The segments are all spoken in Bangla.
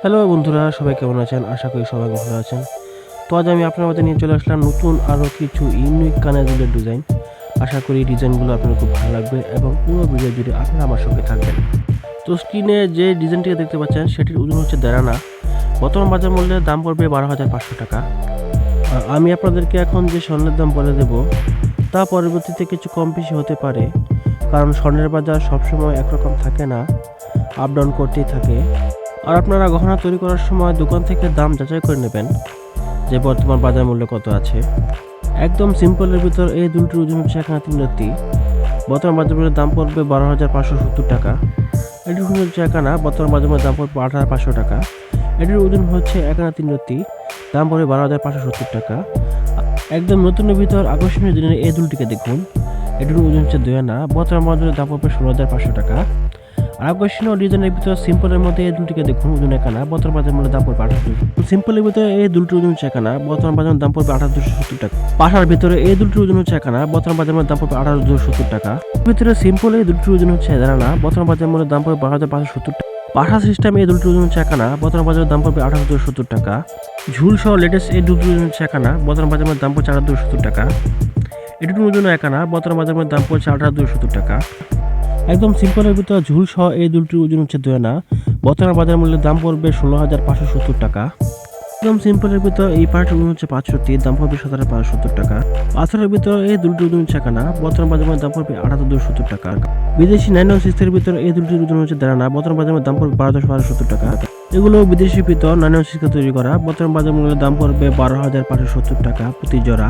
হ্যালো বন্ধুরা, সবাই কেমন আছেন? আশা করি সবাই ভালো আছেন। তো আজ আমি আপনার মধ্যে নিয়ে চলে আসলাম নতুন আরও কিছু ইউনিক কানের দুলের ডিজাইন আশা করি ডিজাইনগুলো আপনার খুব ভালো লাগবে এবং পুরো ভিডিও জুড়ে আপনারা আমার সঙ্গে থাকবেন। তো স্ক্রিনে যে ডিজাইনটি দেখতে পাচ্ছেন, সেটির ওজন হচ্ছে দেড়ানা। বর্তমান বাজার মূল্যের দাম পড়বে বারো হাজার পাঁচশো টাকা। আমি আপনাদেরকে এখন যে স্বর্ণের দাম বলে দেব, তা পরবর্তীতে কিছু কম বেশি হতে পারে। কারণ স্বর্ণের বাজার সবসময় একরকম থাকে না আপ ডাউন করতেই থাকে। আর আপনারা গহনা তৈরি করার সময় দোকান থেকে দাম যাচাই করে নেবেন যে বর্তমান বাজার মূল্য কত আছে। একদম সিম্পলের ভিতর এই দুলটির ওজন হচ্ছে এখানে তিন রাত্রি বর্তমান বাজার মূল্যের দাম পড়বে বারো হাজার পাঁচশো সত্তর টাকা। এটির ওজন হচ্ছে একানা বর্তমান বাজার মূল্যের দাম পড়বে আট হাজার পাঁচশো টাকা। এটির ওজন হচ্ছে একানা তিন রাত্রি দাম পড়বে বারো হাজার পাঁচশো সত্তর টাকা। একদম নতুনের ভিতর আকর্ষণীয় দিনের এই দুলটিকে দেখুন। এটির ওজন হচ্ছে দুই আনা, বর্তমান বাজারের দাম পড়বে ষোলো হাজার পাঁচশো টাকা। আকর্ষণীয় ডিজাইনের ভিতরে সিম্পলের মধ্যে এই দুলটিকে দেখুন ওজন একানা বর্তমান বাজার মূল্য দাম পড়বে আঠাশ সিম্পলের ভিতরে এই দুলটির ওজন একানা বর্তমান বাজার দাম পড়বে আঠাশ দুশো সত্তর টাকা। পাশার ভিতরে এই দুলটির ওজন হচ্ছে একানা বর্তমান বাজার মূল্যের দাম পড়বে আঠাশ দুশো সত্তর টাকা। ভিতরে সিম্পল এই দুলটির ওজন হচ্ছে এগারোনা বর্তমান বাজার মূল্যের দাম পড়বে বারো হাজার পাঁচশো সত্তর টাকা। পাশা সিস্টেম এই দুলটির ওজন হচ্ছে একানা বর্তমান বাজারের দাম পড়বে আঠাশ দুশো সত্তর টাকা। ঝুল সহ লেটেস্ট এই দুলটির ওজন হচ্ছে একানা বর্তমান বাজার দাম পড়ছে আঠাশ দুশো সত্তর টাকা। এটির ওজন একানা বর্তমান বাজার মূল্যের দাম পড়ছে আঠাশ দুশো সত্তর টাকা। একদম সিম্পলের ভিতরে ঝুল সহ এই দুলটির ওজন হচ্ছে দুই আনা। বর্তমান বাজার মূল্যের দাম পড়বে ষোলো হাজার পাঁচশো সত্তর টাকা। একদম সিম্পলের ভিতর এই পার্টের ওজন হচ্ছে পাঁচশোটি দাম পড়বে সাত হাজার পাঁচশো সত্তর টাকা। পাথরের ভিতর এই দুলটির ওজন হচ্ছে একানা বর্তমান বাজার মূল্যের দাম পড়বে আট হাজার দুশো সত্তর টাকা। বিদেশি নাইন সিক্সের ভিতর এই দুলটির ওজন হচ্ছে দেড়ানা বর্তমান বাজার মূল্যের দাম পড়বে বারো দশ বারো সত্তর টাকা। এগুলো বিদেশি ভিতর নাইন ওয়ান সিক্সে তৈরি করা, বর্তমান বাজার মূল্যের দাম পড়বে বারো হাজার পাঁচশো সত্তর টাকা প্রতি জোড়া।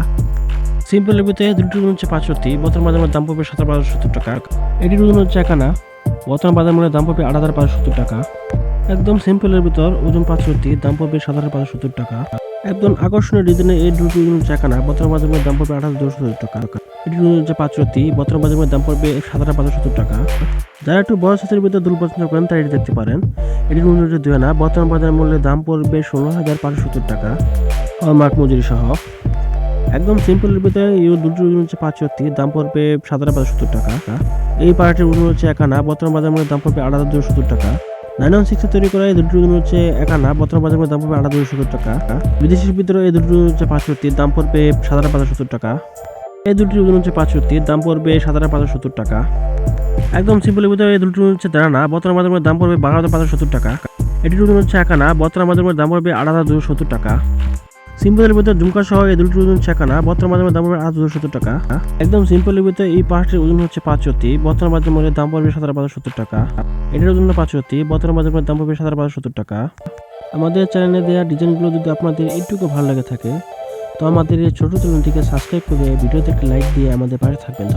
সিম্পলের ভিতরে দুলটির ওজন হচ্ছে পাঁচশোটি বর্তমান বাজার দাম পড়বে সাত হাজার সত্তর টাকা। এটির ওজন হচ্ছে একানা, বর্তমান বাজার মূল্যের দাম পড়বে আট হাজার পাঁচশো সত্তর টাকা। একদম সিম্পলের ভিতর ওজন পাঁচশোটি দাম পড়বে সাত হাজার পাঁচশো সত্তর টাকা। একদম আকর্ষণীয় ডিজাইনের এই দুটি হচ্ছে একানা, বর্তমান বাজার মূল্যের দাম পড়বে আট হাজার দুশো সত্তর টাকা। এটির ওজন হচ্ছে পাঁচশোটি বর্তমান বাজার মূল্যের দাম পড়বে সাত হাজার পাঁচশো সত্তর টাকা। যারা একটু বড় সাইজের ভিতরে দুল পছন্দ করেন তারা এটি দেখতে পারেন। এটির ওজন হচ্ছে দুই আনা, বর্তমান বাজার মূল্যের দাম পড়বে ষোলো হাজার পাঁচশো সত্তর টাকা। হলমার্ক মজুরি সহ। একদম সিম্পলের ভিতরে এই দুটো ওজন হচ্ছে পাঁচশোটি দাম পড়বে সাত হাজার সত্তর টাকা। এই পার্টির ওজন হচ্ছে একানা, বর্তমান বাজার মূল্যের দাম পড়বে আট হাজার দুশো সত্তর টাকা। নাইন ওয়ান সিক্সে তৈরি করা এই দুটো হচ্ছে একানা, বর্তমান বাজার মূল্যের দাম পড়বে আট হাজার সত্তর টাকা। বিদেশির ভিতরে এই দুটো হচ্ছে পাঁচশোটি দাম পড়বে সাত হাজার পাঁচশো সত্তর টাকা। এই দুটি ওজন হচ্ছে পাঁচশোটি দাম পড়বে সাত হাজার পাঁচশো সত্তর টাকা। একদম সিম্পলের ভিতরে এই দুটো হচ্ছে দাঁড়ানা, বর্তমান বাজার দাম পড়বে বারো হাজার পাঁচশো সত্তর টাকা। এটি ওজন হচ্ছে একানা, বর্তমান বাজার দাম পড়বে আট হাজার দুশো সত্তর টাকা। সিম্পলের ভিতরে ঝুমকা সহ এই দুটি ওজন ছেকানা, বর্তমান বাজার দাম পড়বে আট দুশো টাকা। একদম সিম্পলের ভিতরে এই পাঁচটির ওজন হচ্ছে পাঁচশতি বর্তমান বাজার মূল্যের দাম পড়বে সাতার পাঁচশো সত্তর টাকা। এটার ওজন পাঁচশতি বর্তমান বাজার মূল্যের দাম পড়বে সাত হাজার পাঁচশো সত্তর টাকা। আমাদের চ্যানেলে দেওয়া ডিজাইনগুলো যদি আপনাদের একটুকু ভালো লাগে থাকে, তো আমাদের এই ছোটো চ্যানেলটিকে সাবস্ক্রাইব করে ভিডিওতে একটি লাইক দিয়ে আমাদের পাশে থাকবেন।